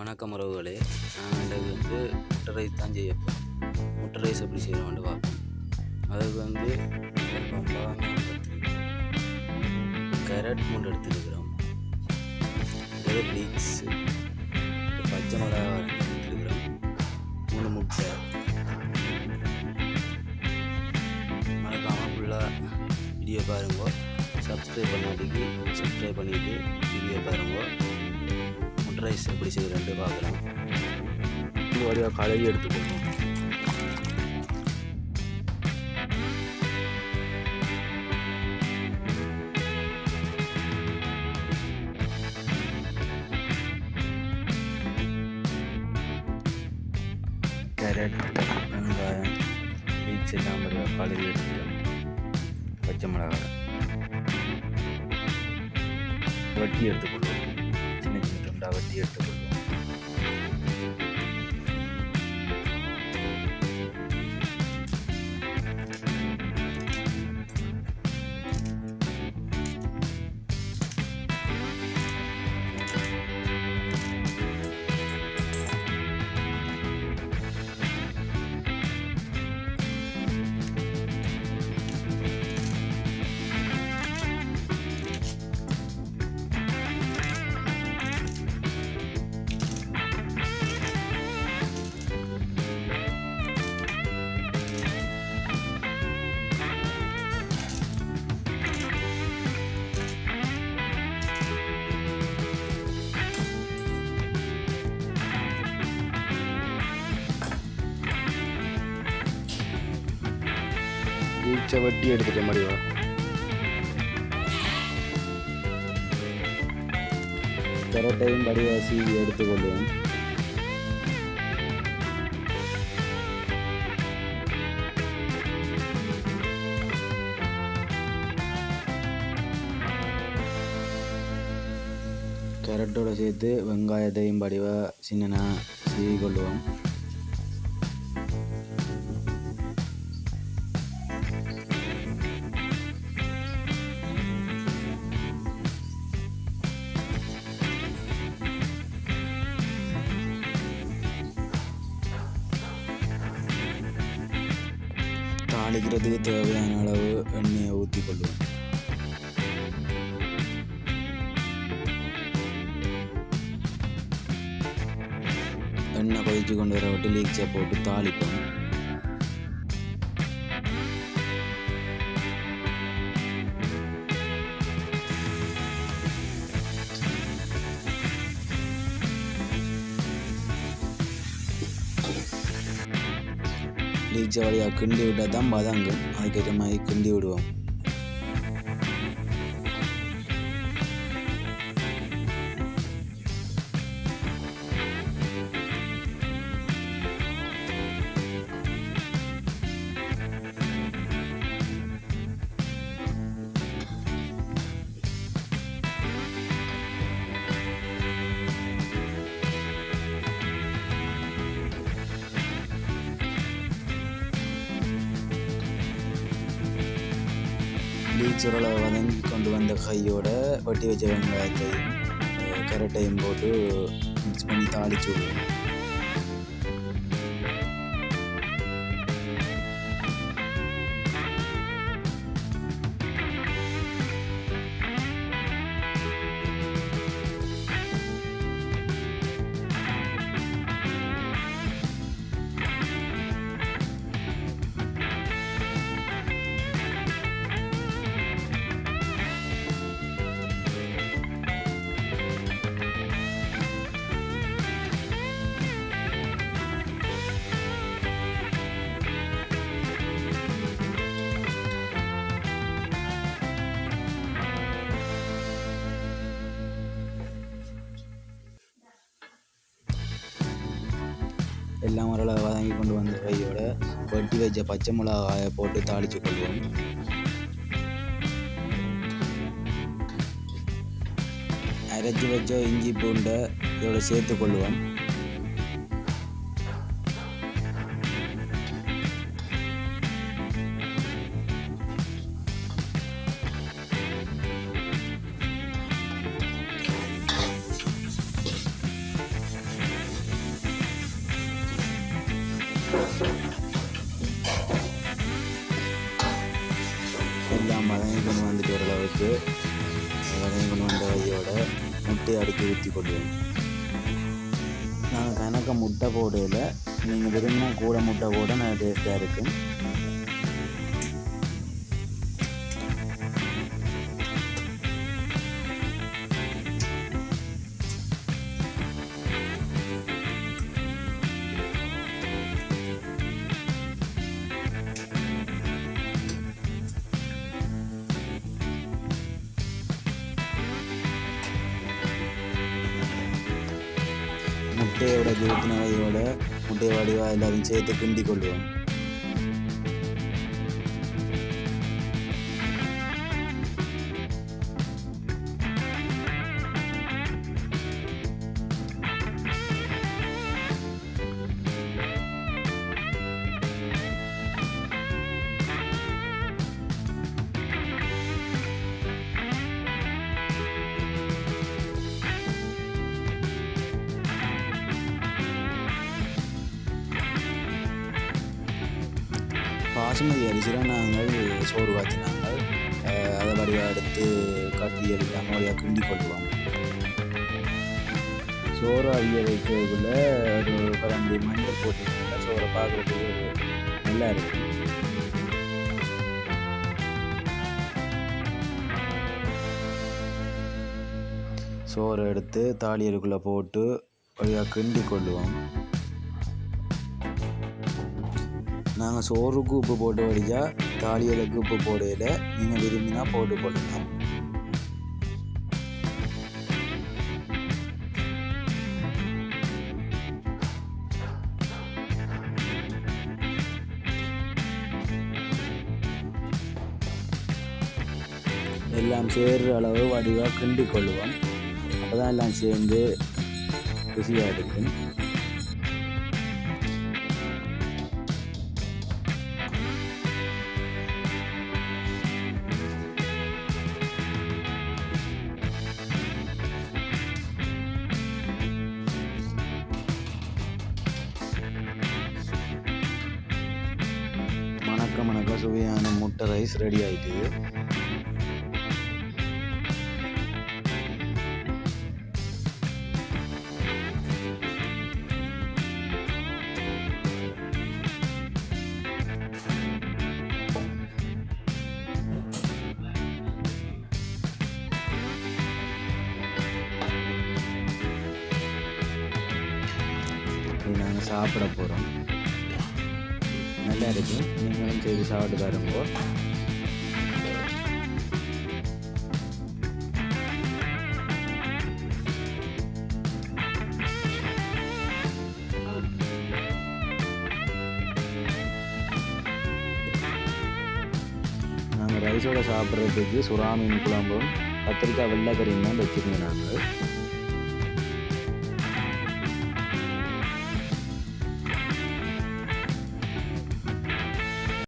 வணக்கம் உறவுகளே. நான் இன்றைக்கு வந்து முட்டை ரைஸ் தான் செய்ய போகிறேன் முட்டை ரைஸ் எப்படி செய்யணும்னு பார்ப்போம். அதுக்கு வந்து கேரட் மூணு எடுத்துருக்கிறோம். இது லீக்ஸ் பச்சை மிளகா எடுத்துருக்கிறோம். மூணு முட்டை. மறக்காமல் ஃபுல்லாக வீடியோ பாருங்க. சப்ஸ்கிரைப் பண்ணாட்டிக்கு சப்ஸ்கிரைப் பண்ணிவிட்டு வீடியோ பாருங்க. ரைஸ் எப்படி செய்கிறேன்ட்டு பார்க்கலாம். இது வழியாக கழுவி எடுத்துக்கணும். கேரட் வெங்காயம் பீச் எல்லாம் வழியாக கழுவி எடுத்துக்கணும் பச்சை மிளகாய். வட்டி எடுத்துக்கொள்வோம் ഉണ്ടാവേണ്ടിയിട്ടുള്ളത് சின்ன வட்டி எடுத்துக்கொள்வோம் பீச்சை வட்டி எடுத்துக்க படிவாசி எடுத்துக்கொள்வோம் கேரட்டோட சேர்த்து வெங்காயத்தையும் படிவா சின்னனா சீவி கொள்வோம் தாளிக்கிறதுக்கு தேவையான அளவு எண்ணெயை ஊற்றி கொள்வோம். எண்ணெய் கொதிச்சு கொண்டு வர விட்டு லீக்ஸை போட்டு தாளிப்போம். லீக்ஸை வழியாக கிண்டி விட்டால் தான் பதங்கும் அதுக்கேற்ற மாதிரி கிண்டி விடுவோம் லீக்ஸ் ஓரளவு வதங்கி கொண்டு வந்த கையோட வட்டி வச்ச வெங்காயத்தையும் அஹ், போட்டு மிக்ஸ் பண்ணி தாளிச்சு விடுவோம். எல்லாம் ஓரளவு வதங்கி கொண்டு வந்த கையோட வெட்டி வச்ச பச்சை மிளகாயை போட்டு தாளித்து கொள்வோம். அரைச்சி வச்ச இஞ்சி பூண்டை இதோட சேர்த்து கொள்வோம். எல்லாம் மதனையும் கொண்டு வந்துட்டு அளவுக்கு மதனையும் வந்த வகையோட முட்டையை அடுக்கி ஊற்றி கொள்வோம். நாங்கள் கணக்க முட்டை போடையில் நீங்கள் விரும்பினா கூட முட்டை கூட நான் டேஸ்ட்டாக இருக்கும். முட்டையோட ஊற்றின வகையோட முட்டையை வடிவாக எல்லாத்தையும் சேர்த்து கிண்டி கொள்வோம். பாசுமதி அரிசியில் நாங்கள் சோறு காய்ச்சினாங்கள் நாங்கள் அதை வடிவாக எடுத்து கட்டி எடுத்து வழியாக கிண்டி கொள்வோம். சோறு அவிய வைக்கிறதுக்குள்ள ஒரு பரம்பி மஞ்சள் போட்டு சோறை பார்க்குறதுக்கு நல்லா இருக்கும். சோறு எடுத்து தாளியலுக்குள்ளே போட்டு வழியாக கிண்டி கொள்ளுவோம் நான் சோறுக்கு உப்பு போட்டு வடிச்சா தாளியலுக்கு உப்பு போடையில் நீங்கள் விரும்பினா போட்டு போடலாம் எல்லாம் சேர்ற அளவு வடிவாக கிண்டி கொள்ளுவோம். அப்போ தான் எல்லாம் சேர்ந்து ருசியாக இருக்கும். சுவையான முட்டை ரைஸ் ரெடி ஆயிட்டு. நாங்கள் சாப்பிட போகிறோம் நல்லா இருக்கு நீங்களும் செய்து சாப்பிட்டு பாருங்க நாங்கள் ரைஸோட சாப்பிட்றதுக்கு சுறா மீன் குழம்பும் கத்திரிக்காய் வெள்ளைக்கறியும் தான் வச்சுருந்தோம் நாங்கள்